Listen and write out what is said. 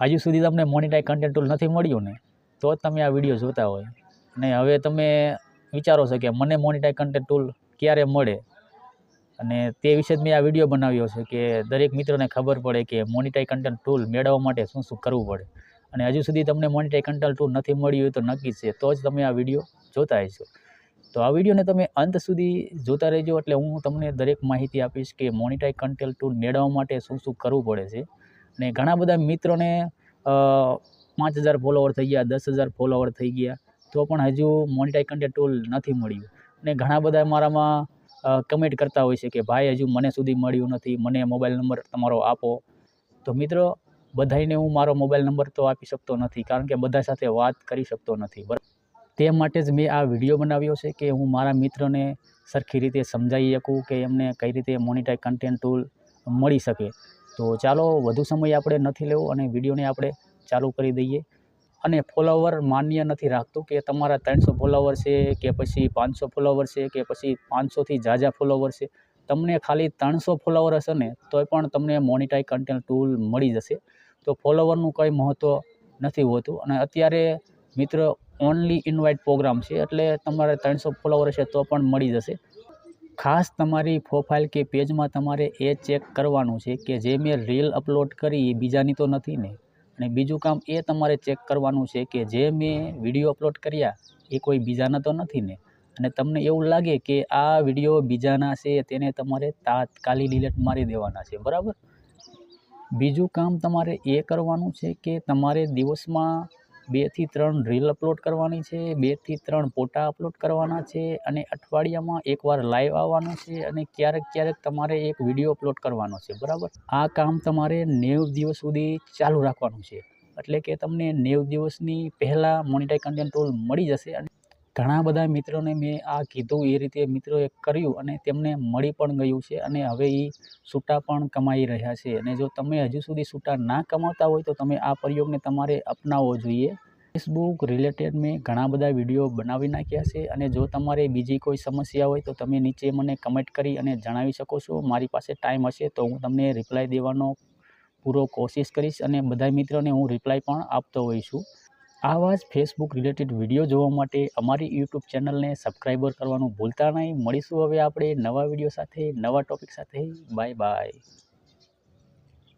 હજુ સુધી તમને મોનિટાઈ કન્ટેન્ટ ટૂલ નથી મળ્યું ને, તો જ તમે આ વીડિયો જોતા હોય. અને હવે તમે વિચારો છો કે મને મોનિટાઈ કન્ટેન્ટ ટૂલ ક્યારે મળે? અને તે વિશે જ મેં આ વીડિયો બનાવ્યો છે કે દરેક મિત્રોને ખબર પડે કે મોનિટાઈ કન્ટેન્ટ ટૂલ મેળવવા માટે શું શું કરવું પડે. અને હજુ સુધી તમને મોનિટાઈ કન્ટેન્ટ ટૂલ નથી મળ્યું તો નક્કી છે, તો જ તમે આ વીડિયો જોતા હશો. તો આ વિડીયોને તમે અંત સુધી જોતા રહેજો, એટલે હું તમને દરેક માહિતી આપીશ કે મોનિટાઈ કન્ટેન્ટ ટૂલ મેળવવા માટે શું શું કરવું પડે છે. અને ઘણા બધા મિત્રોને પાંચ હજાર ફોલોવર થઈ ગયા, દસ હજાર ફોલોવર થઈ ગયા, તો પણ હજુ મોનિટાઈ કન્ટેન્ટ ટૂલ નથી મળ્યું. અને ઘણા બધા મારામાં કમેન્ટ કરતા હોય છે કે ભાઈ હજુ મને સુધી મળ્યું નથી, મને મોબાઈલ નંબર તમારો આપો. તો મિત્રો બધાને હું મારો મોબાઈલ નંબર તો આપી શકતો નથી, કારણ કે બધા સાથે વાત કરી શકતો નથી. તે માટે જ મેં આ વીડિયો બનાવ્યો છે કે હું મારા મિત્રોને સરખી રીતે સમજાવી શકું કે એમને કઈ રીતે મોનિટાઈ કન્ટેન્ટ ટૂલ મળી શકે. તો ચાલો વધુ સમય આપણે નથી લેવો અને વિડીયોને આપણે ચાલુ કરી દઈએ. અને ફોલોવર માન્ય નથી રાખતું કે તમારા ત્રણસો ફોલોવર છે કે પછી પાંચસો ફોલોવર છે કે પછી પાંચસોથી ઝાઝા ફોલોવર છે. તમને ખાલી ત્રણસો ફોલોવર હશે ને, તોય પણ તમને મોનિટાઈ કન્ટેન્ટ ટૂલ મળી જશે. તો ફોલોવરનું કંઈ મહત્ત્વ નથી હોતું. અને અત્યારે મિત્ર ઓનલી ઇન્વાઇટ પ્રોગ્રામ છે, એટલે તમારે ત્રણસો ફોલોવર હશે તો પણ મળી જશે. ખાસ તમારી પ્રોફાઇલ કે પેજમાં તમારે એ ચેક કરવાનું છે કે જે મેં રીલ અપલોડ કરી એ બીજાની તો નથી ને? અને બીજું કામ એ તમારે ચેક કરવાનું છે કે જે મેં વીડિયો અપલોડ કર્યા, એ કોઈ બીજાના તો નથી ને? અને તમને એવું લાગે કે આ વીડિયો બીજાના છે, તેને તમારે તાત્કાલિક ડિલીટ મારી દેવાના છે, બરાબર? બીજું કામ તમારે એ કરવાનું છે કે તમારે દિવસમાં બેથી ત્રણ રીલ અપલોડ કરવાની છે બેથી ત્રણ ફોટા અપલોડ કરવાના છે અને અઠવાડિયામાં એકવાર લાઈવ આવવાનું છે અને ક્યારેક ક્યારેક તમારે એક વીડિયો અપલોડ કરવાનો છે, બરાબર? આ કામ તમારે નેવ દિવસ સુધી ચાલુ રાખવાનું છે. એટલે કે તમને નેવ દિવસની પહેલાં મોનિટાઈ કન્ટેન્ટ ટોલ મળી જશે અને ઘણા બધા મિત્રોને મેં આ કીધું એ રીતે મિત્રોએ કર્યું અને તેમને મળી પણ ગયું છે અને હવે એ છૂટા પણ કમાઈ રહ્યા છે. અને જો તમે હજુ સુધી છૂટા ના કમાતા હોય તો તમે આ પ્રયોગને તમારે અપનાવવો જોઈએ. ફેસબુક રિલેટેડ મેં ઘણા બધા વીડિયો બનાવી નાખ્યા છે અને જો તમારે બીજી કોઈ સમસ્યા હોય તો તમે નીચે મને કમેન્ટ કરી અને જણાવી શકો છો. મારી પાસે ટાઈમ હશે તો હું તમને રિપ્લાય દેવાનો પૂરો કોશિશ કરીશ અને બધા મિત્રોને હું રિપ્લાય પણ આપતો હોઈ છું આવા જ ફેસબુક રિલેટેડ વીડિયો જોવા માટે અમારી યુટ્યુબ ચેનલને સબસ્ક્રાઈબર કરવાનું ભૂલતા નહીં. મળીશું હવે આપણે નવા વીડિયો સાથે, નવા ટોપિક સાથે. Bye bye